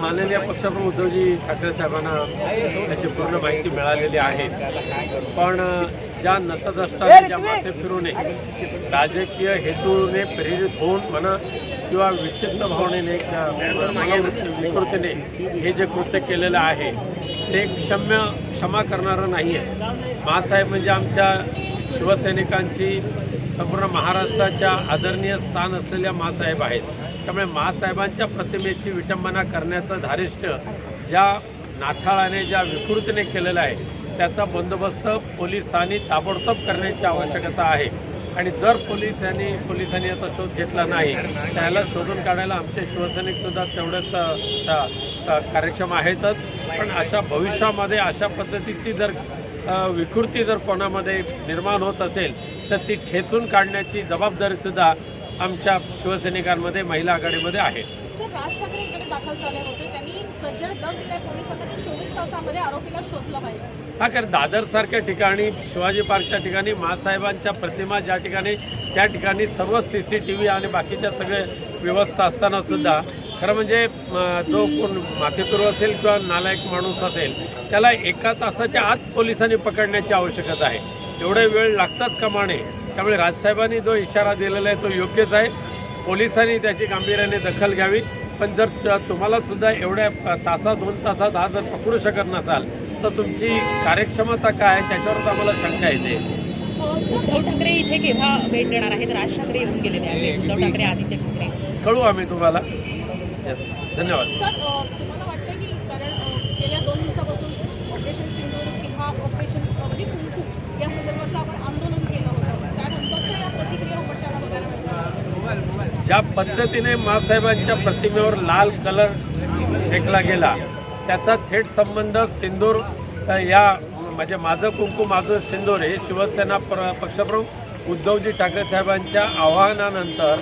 माननीय पक्षप्रमुख उद्धवजी ठाकरे साहेबांना त्याची पूर्ण माहिती मिळालेली आहे. पण ज्या नतद्रष्टाने ज्या माथे फिरूने राजकीय हेतूने प्रेरित होऊन म्हणा किंवा विक्षिप्त भावनेने विकृतीने हे जे कृत्य केलेलं आहे ते क्षम्य क्षमा करणारं नाही आहे मासाहेब म्हणजे आमच्या शिवसैनिकांची संपूर्ण महाराष्ट्राच्या आदरणीय स्थान असलेल्या मासाहेब आहेत. त्यामुळे मासाहेबांच्या प्रतिमेची विटंबना करण्याचं धारिष्ट ज्या नाठाळाने ज्या विकृतीने केलेलं आहे त्याचा बंदोबस्त पोलिसांनी ताबडतोब करण्याची आवश्यकता आहे. आणि जर पोलिसांनी पोलिसांनी याचा शोध घेतला नाही त्याला शोधून काढायला आमचे शिवसैनिकसुद्धा तेवढंच कार्यक्षम आहेतच. पण अशा भविष्यामध्ये अशा पद्धतीची जर विकृती जर कोणामध्ये निर्माण होत असेल तर ती ठेचून काढण्याची जबाबदारी सुद्धा आमच्या शिवसैनिकांमध्ये महिला आघाडीमध्ये आहे. सर राज ठाकरे इकडे दाखल झाले होते. त्यांनी सज्जड दर दिलाय. पोलिसांना की चोवीस तासामध्ये आरोपीला शोधलं पाहिजे हा कारण दादरसारख्या ठिकाणी शिवाजी पार्कच्या ठिकाणी मासाहेबांच्या प्रतिमा ज्या ठिकाणी त्या ठिकाणी सर्व सी सी टी व्ही आणि बाकीच्या सगळे व्यवस्था असताना सुद्धा खरं म्हणजे जो कोण माथेतूर असेल किंवा नालायक माणूस असेल त्याला एका तासाच्या आत पोलिसांनी पकडण्याची आवश्यकता आहे. एवढे वेळ लागतात कमाने. त्यामुळे राजसाहेबांनी जो इशारा दिलेला आहे तो योग्यच आहे. पोलिसांनी त्याची गांभीर्याने दखल घ्यावी. पण जर त- तुम्हाला सुद्धा एवढ्या तासात दोन तासात हा जर पकडू शकत नसाल तर तुमची कार्यक्षमता काय आहे? त्याच्यावर आम्हाला शंका येते. सर उद्धव ठाकरे इथे केव्हा भेट देणार आहेत? राज ठाकरे येऊन गेलेले आहेत. उद्धव ठाकरे आदित्य ठाकरे. कळू आम्ही तुम्हाला. येस धन्यवाद. सर तुम्हाला वाटतं की कारण गेल्या दोन दिवसापासून ऑपरेशन सिंदूर किंवा ऑपरेशन म्हणजे कुंकू या संदर्भातलं आपण आंदोलन केलं होतं. त्यानंतरच्या या प्रतिक्रिया उमटताना बघायला मिळतात ज्या पद्धतीने मासाहेबांच्या प्रतिमेवर लाल कलर फेकला गेला त्याचा थेट संबंध सिंदूर या म्हणजे माझं कुंकू माझं सिंदूर हे शिवसेना प्र पक्षप्रमुख उद्धवजी ठाकरे साहेबांच्या आवाहनानंतर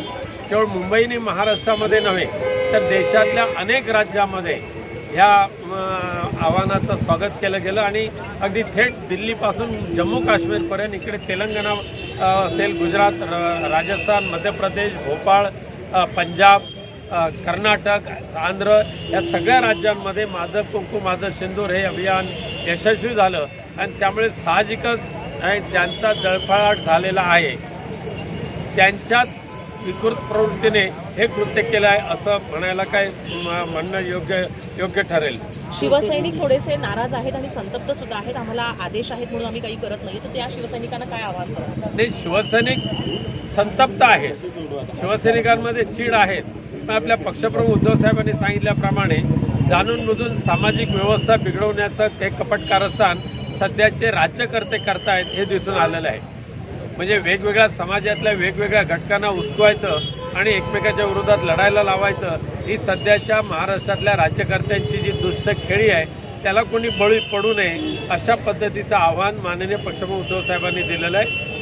केवळ मुंबई आणि महाराष्ट्रामध्ये नव्हे तर देशातल्या अनेक राज्यामध्ये ह्या आव्हानाचं स्वागत केलं गेलं आणि अगदी थेट दिल्लीपासून जम्मू काश्मीरपर्यंत इकडे तेलंगणा असेल गुजरात र- राजस्थान मध्य प्रदेश भोपाळ पंजाब कर्नाटक आंध्र या सगळ्या राज्यांमध्ये माझं कुंकू माझं सिंदूर हे अभियान यशस्वी झालं. आणि त्यामुळे साहजिकच अ, ज्यांचा जळफळाट झालेला आहे त्यांच्याच विकृत प्रवृत्तीने हे कृत्य केलं आहे असं म्हणायला काय म्हणणं योग्य योग्य ठरेल? शिवसैनिक थोडेसे नाराज आहेत आणि संतप्त सुद्धा आहेत. आम्हाला आदेश आहेत म्हणून आम्ही काही करत नाही. तर त्या शिवसैनिकांना काय आव्हान करा? नाही शिवसैनिक संतप्त आहेत. शिवसैनिकांमध्ये चीड आहेत. पण आपल्या पक्षप्रमुख उद्धव साहेबांनी सांगितल्याप्रमाणे जाणून बुजून सामाजिक व्यवस्था बिघडवण्याचं ते कपट कारस्थान सध्याचे राज्यकर्ते करतायत हे दिसून आलेलं आहे. म्हणजे वेगवेगळ्या समाजातल्या वेगवेगळ्या घटकांना उचकवायचं आणि एकमेकाच्या विरोधात लढायला लावायचं ही सध्याच्या महाराष्ट्रातल्या राज्यकर्त्यांची जी दुष्ट खेळी आहे त्याला कोणी बळी पडू नये अशा पद्धतीचं आव्हान माननीय पक्षप्रमुख उद्धव साहेबांनी दिलेलं आहे.